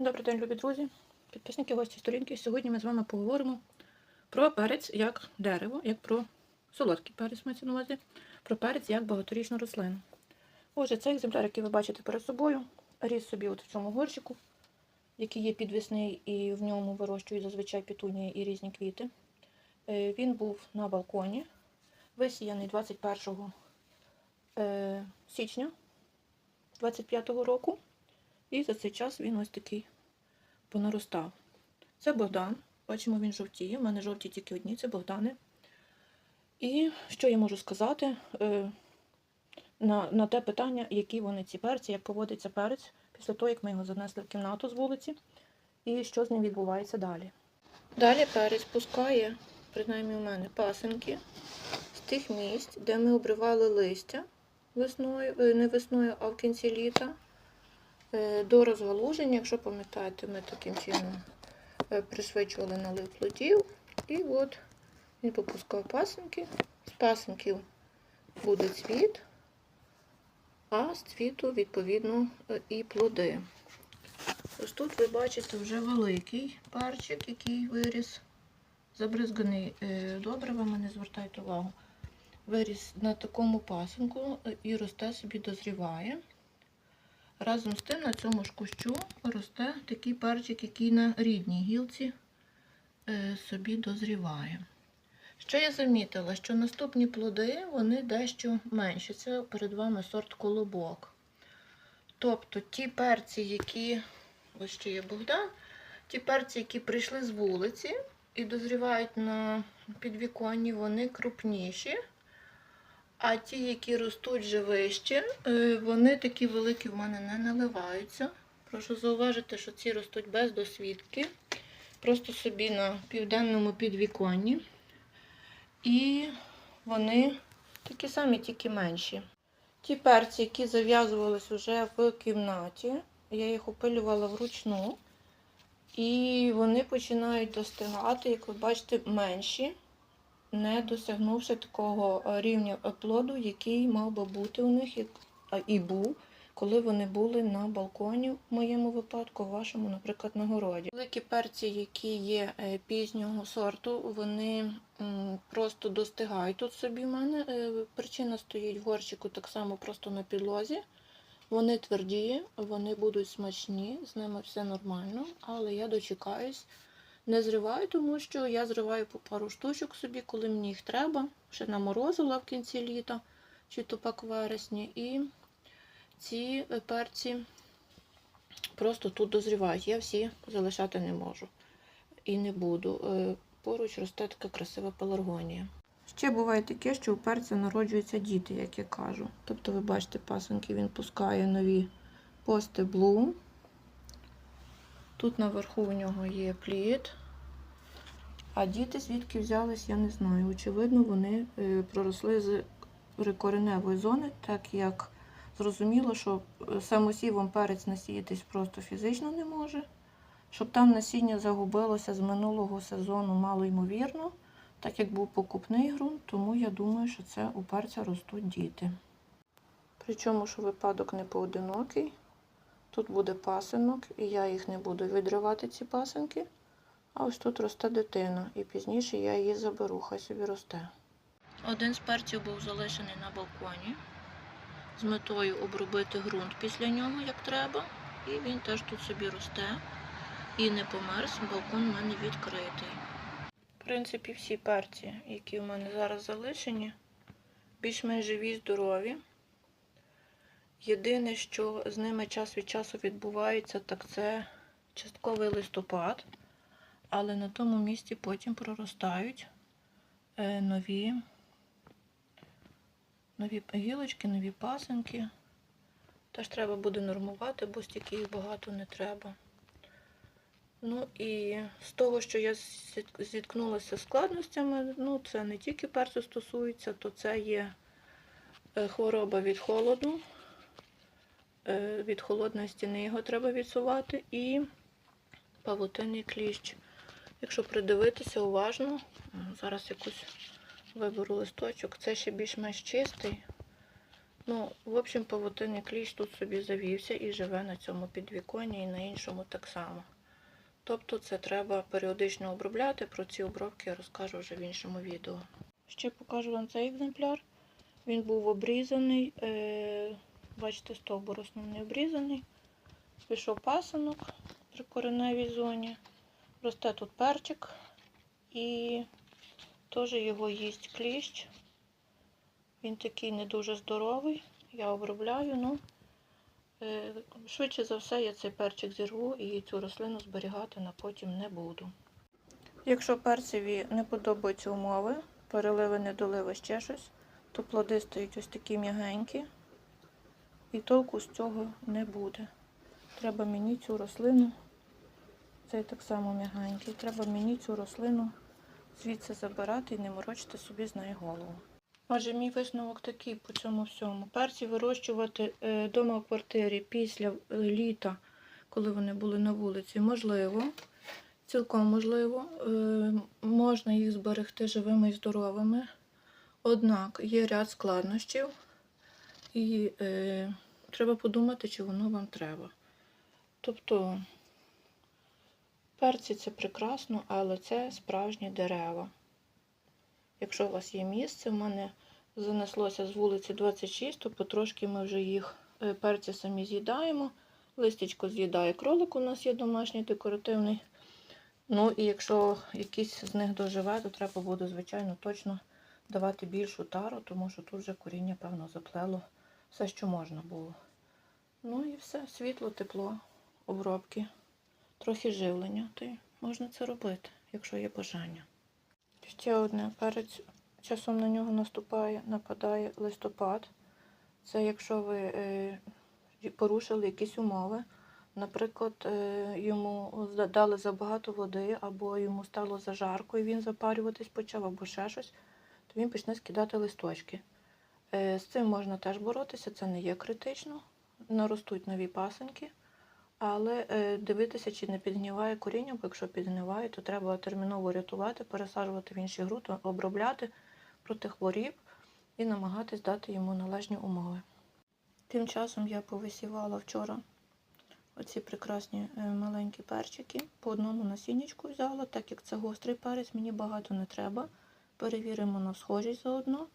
Добрий день, любі друзі, підписники, гості сторінки. Сьогодні ми з вами поговоримо про перець як дерево, як про солодкий перець мається на увазі, про перець як багаторічну рослину. Отже, цей екземпляр, який ви бачите перед собою, ріс собі от в цьому горщику, який є підвісний, і в ньому вирощують зазвичай петунії і різні квіти. Е, Він був на балконі, висіяний 21 е, січня 25-го року. І за цей час він ось такий понаростав. Це Богдан. Бачимо, він жовтіє. У мене жовті тільки одні, це Богдани. І що я можу сказати е, на, на те питання, які вони ці перці, як поводиться перець після того, як ми його занесли в кімнату з вулиці, і що з ним відбувається далі. Далі перець пускає, принаймні у мене, пасенки з тих місць, де ми обривали листя весною, е, не весною, а в кінці літа. Е, До розгалуження, якщо пам'ятаєте, ми таким чином е, пришвидшували налив плодів. І от він попускав пасенки. З пасенків буде цвіт, а з цвіту, відповідно, е, і плоди. Ось тут ви бачите вже великий парчик, який виріс, забризганий добривами, не звертайте увагу. Виріс на такому пасенку е, і росте собі дозріває. Разом з тим на цьому ж кущу росте такий перчик, який на рідній гілці е, собі дозріває. Що я замітила, що наступні плоди вони дещо менші. Це перед вами сорт колобок. Тобто ті перці, які, ось ще є Богдан, ті перці, які прийшли з вулиці і дозрівають на підвіконні, вони крупніші. А ті, які ростуть вже вище, е, вони такі великі в мене не наливаються. Прошу зауважити, що ці ростуть без досвідки, просто собі на південному підвіконні. І вони такі самі, тільки менші. Ті перці, які зав'язувались вже в кімнаті, я їх опилювала вручну. І вони починають достигати, як ви бачите, менші не досягнувши такого е, рівня плоду, який мав би бути у них, і був, коли вони були на балконі, в моєму випадку, в вашому, наприклад, на городі. Великі перці, які є е, пізнього сорту, вони просто достигають тут собі в мене. Е, Причина стоїть в горщику так само просто на підлозі. Вони тверді, вони будуть смачні, з ними все нормально, але я дочекаюсь. Не зриваю, тому що я зриваю по пару штучок собі, коли мені їх треба. Ще наморозила в кінці літа, чи то пак вересні. І ці е, перці просто тут дозрівають. Я всі залишати не можу і не буду. Е, Поруч росте така красива пеларгонія. Ще буває таке, що у перця народжуються діти, як я кажу. Тобто, ви бачите, пасенки він пускає нові по стеблу. Тут наверху у нього є плід. А діти звідки взялись, я не знаю. Очевидно, вони е, проросли з кореневої зони, так як зрозуміло, що е, самосівом перець насіятись просто фізично не може. Щоб там насіння загубилося з минулого сезону, мало ймовірно, так як був покупний ґрунт, тому я думаю, що це у перця ростуть діти. Причому, що випадок не поодинокий. Тут буде пасинок, і я їх не буду відривати, ці пасинки. А ось тут росте дитина, і пізніше я її заберу, хай собі росте. Один з перців був залишений на балконі з метою обробити ґрунт після нього, як треба. І він теж тут собі росте і не померз, балкон у мене відкритий. В принципі, всі перці, які в мене зараз залишені, більш-менш живі, здорові. Єдине, що з ними час від часу відбувається, так це частковий листопад, але на тому місці потім проростають е, нові, нові гілочки, нові пасинки. Теж треба буде нормувати, бо стільки їх багато не треба. Ну і з того, що я зіткнулася з складностями, ну це не тільки перцю стосується, то це є е, хвороба від холоду. Е, від холодної стіни його треба відсувати і павутинний кліщ. Якщо придивитися уважно, зараз якусь виберу листочок, це ще більш-менш чистий. Ну, в общем, павутинний кліщ тут собі завівся і живе на цьому підвіконні і на іншому так само. Тобто це треба періодично обробляти. Про ці обробки я розкажу вже в іншому відео. Ще покажу вам цей екземпляр. Він був обрізаний. Бачите, стовбур основний обрізаний. Пішов пасинок при кореневій зоні. Росте тут перчик і теж його їсть кліщ. Він такий не дуже здоровий. Я обробляю, ну е, швидше за все я цей перчик зірву і цю рослину зберігати на потім не буду. Якщо перцеві не подобаються умови, переливи, недоливи, ще щось, то плоди стають ось такі м'ягенькі, і толку з цього не буде. Треба мені цю рослину, цей так само м'ягенький, треба мені цю рослину звідси забирати і не морочити собі з нею голову. Отже, мій висновок такий по цьому всьому. Перці вирощувати вдома в квартирі після е, літа, коли вони були на вулиці, можливо. Цілком можливо. Е, Можна їх зберегти живими і здоровими. Однак є ряд складнощів, і е, треба подумати, чи воно вам треба. Тобто, перці це прекрасно, але це справжні дерева. Якщо у вас є місце, в мене занеслося з вулиці 26, то потрошки ми вже їх е, перці самі з'їдаємо. Листячко з'їдає кролик, у нас є домашній декоративний. Ну і якщо якийсь з них доживе, то треба буде, звичайно, точно давати більшу тару, тому що тут вже коріння, певно, заплело все, що можна було. Ну і все, світло, тепло, обробки, трохи живлення, то й можна це робити, якщо є бажання. Ще одне, перед часом на нього наступає, нападає листопад. Це якщо ви е, порушили якісь умови, наприклад, е, йому дали забагато води, або йому стало зажарко, і він запарюватись почав, або ще щось, то він почне скидати листочки. Е, з цим можна теж боротися, це не є критично. Наростуть нові пасенки. Але е, дивитися, чи не підгніває коріння, бо якщо підгниває, то треба терміново рятувати, пересаджувати в інші груди, обробляти проти хворіб і намагатись дати йому належні умови. Тим часом я повисівала вчора оці прекрасні е, маленькі перчики. По одному насіннячку взяла, так як це гострий перець, мені багато не треба. Перевіримо на схожість заодно.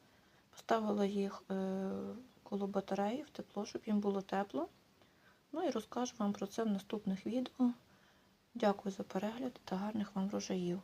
Поставила їх е, коло батареї в тепло, щоб їм було тепло. Ну і розкажу вам про це в наступних відео. Дякую за перегляд та гарних вам врожаїв.